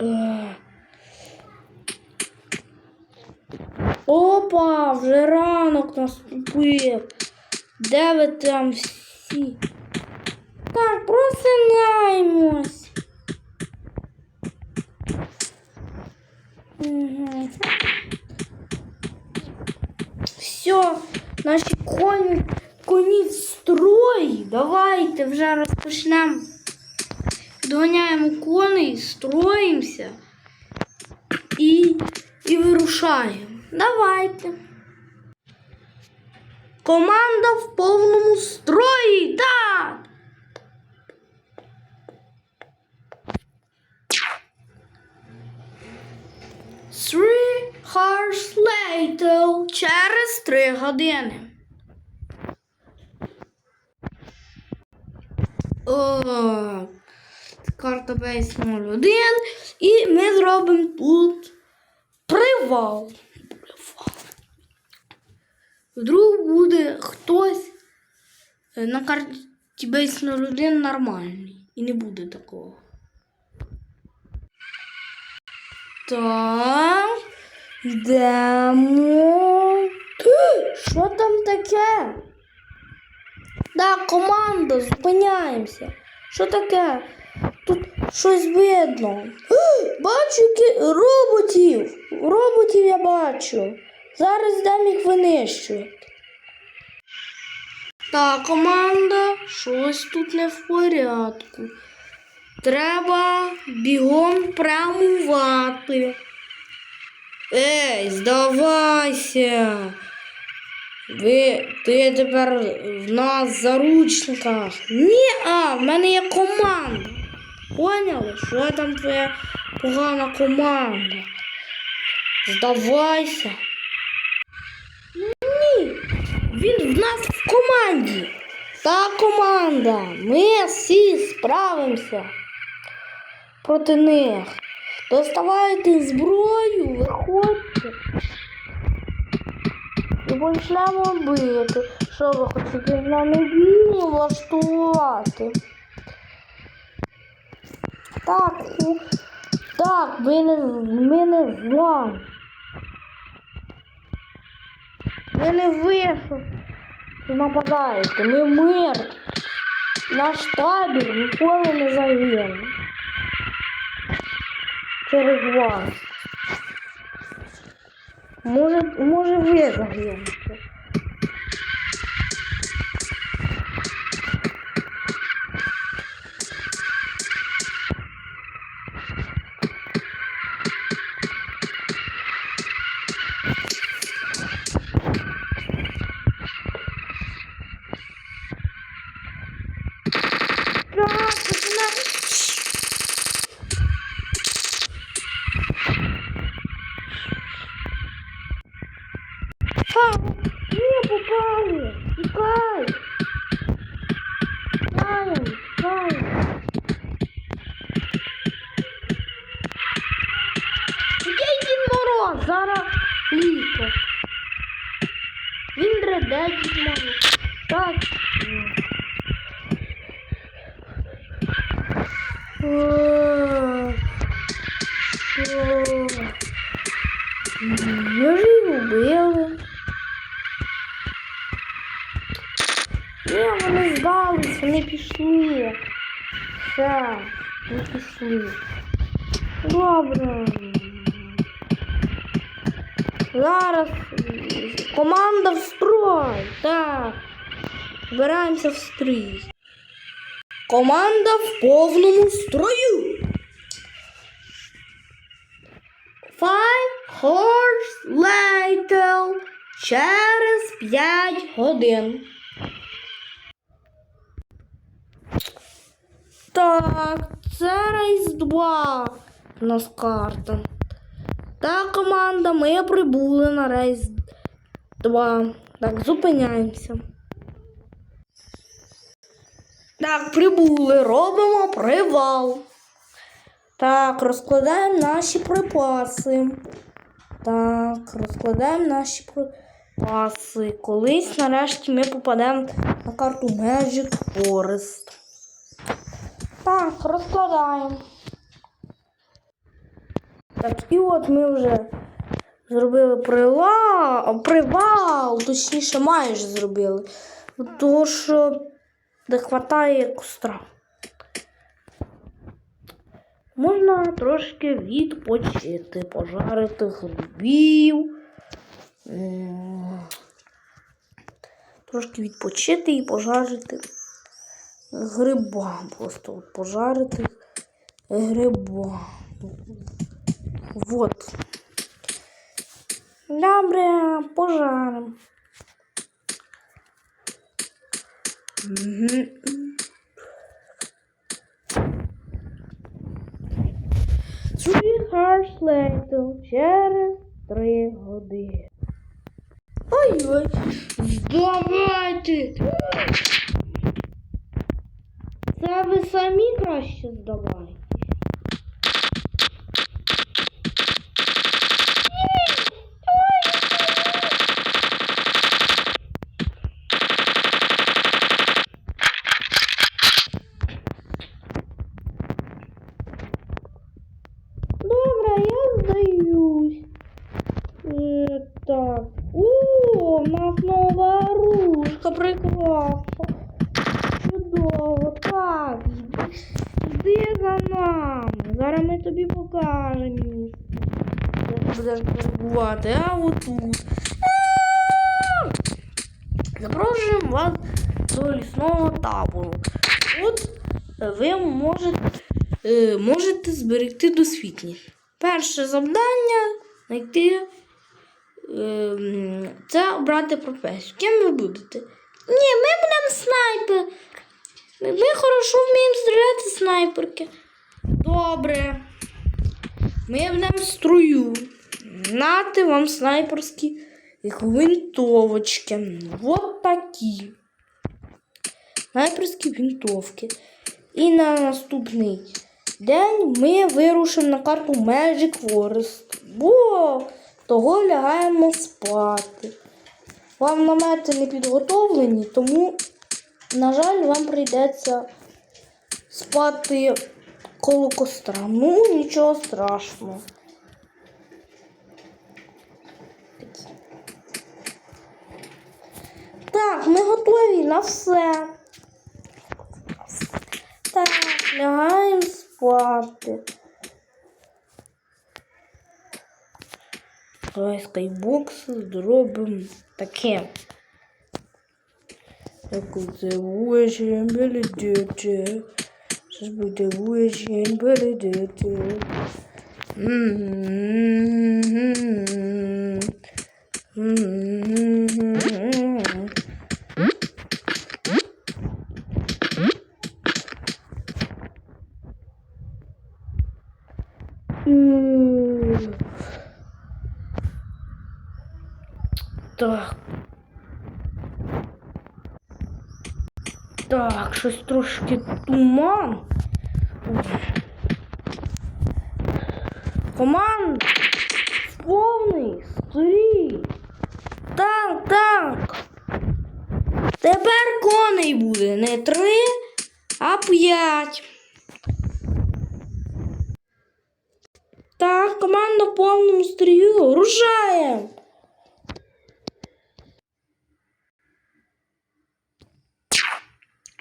Е. Опа, вже ранок наступив. Де ви там всі? Так, просинаємось. Угу. Все, наші коні, коні в строї. Давайте вже розпочнемо. Доганяємо коней, строїмося і, і вирушаємо. Давайте. Команда в повному строї. Так. Three hours later. Через три години. О, карта бейс 01. І ми зробимо тут привал. Вдруг буде хтось е, на карті бейс 01 нормальний. І не буде такого. Так. Йдемо. Що там таке? Так, команда, зупиняємося. Що таке? Тут щось видно. Бачу роботів. Роботів я бачу. Зараз йдемо їх винищувати. Так, команда, щось тут не в порядку. Треба бігом прямувати. Ей, здавайся. Ви, ти тепер в нас в заручниках. Ні, а, в мене є команда. Поняли? Що там твоя погана команда? Здавайся. Ні, він в нас в команді. Та команда. Ми всі справимося проти них. Доставайте зброю, виходьте. І почнемо бити. Що ви хочете з нами влаштувати? Так, так, ви не, ми не зла. Ви не ви, нападаєте, ми мир. Наш табір ніколи не загине. Через вас. Може, може ви загинете. Починай. Ха, не попали. Тікай. Тікаємо, тікаємо. Який Дід Мороз? Зараз літо. Він дреде Дід Мороз. Так. Що? Може й вбили. Ні, вони здались, вони пішли. Все, вони пішли. Добре. Зараз команда в строй. Так. Збираємося в стрій. Команда в повному строю. Five hours later. Через п'ять годин. Так, це рейс 2 у нас карта. Так, команда, ми прибули на рейс 2. Так, зупиняємося. Так, прибули, робимо привал. Так, розкладаємо наші припаси. Так, розкладаємо наші припаси. Колись нарешті ми попадемо на карту Magic Forest. Так, розкладаємо. Так, і от ми вже зробили прила... привал, точніше майже зробили. Тому що не вистачає костра. Можна трошки відпочити, пожарити грибів. Трошки відпочити і пожарити гриба. Просто пожарити гриба. Вот. Добре, пожарим. Мгм. Three через три години. Ой-ой, здавайте. Це ви самі краще здавайте. Добре, я здаюсь. Е, так. О, в нас нова прекрасно. Чудово. Так, йди, за нами. Зараз ми тобі покажемо місце. Будеш перебувати, а. А! Запрошуємо вас до лісного табору. Тут ви можете, е, можете зберегти досвідність. Перше завдання знайти це обрати професію. Ким ви будете? Ні, ми будемо снайпер. Ми, ми хорошо вміємо стріляти снайперки. Добре. Ми будемо струю. Нати вам снайперські винтовочки. Вот такі. Снайперські винтовки. І на наступний день ми вирушимо на карту Magic Forest. Бо того лягаємо спати. Вам намети не підготовлені, тому, на жаль, вам прийдеться спати коло костра. Ну, нічого страшного. Так, ми готові на все. Так, лягаємо спати. Давай скайбокс зробимо таке. Як вуєчень беледете. Щось буде вуєчень беледете. Так. Так, щось трошки туман. Команд повний стрій. Так, так. Тепер коней буде не три, а п'ять. Так, команда в повному стрію. Рушаємо.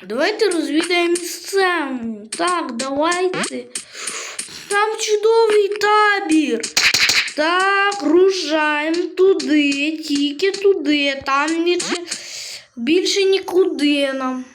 Давайте розвідаємо сцену. Так, давайте. Там чудовий табір. Так, рушаємо туди, тільки туди. Там ніч... більше нікуди нам.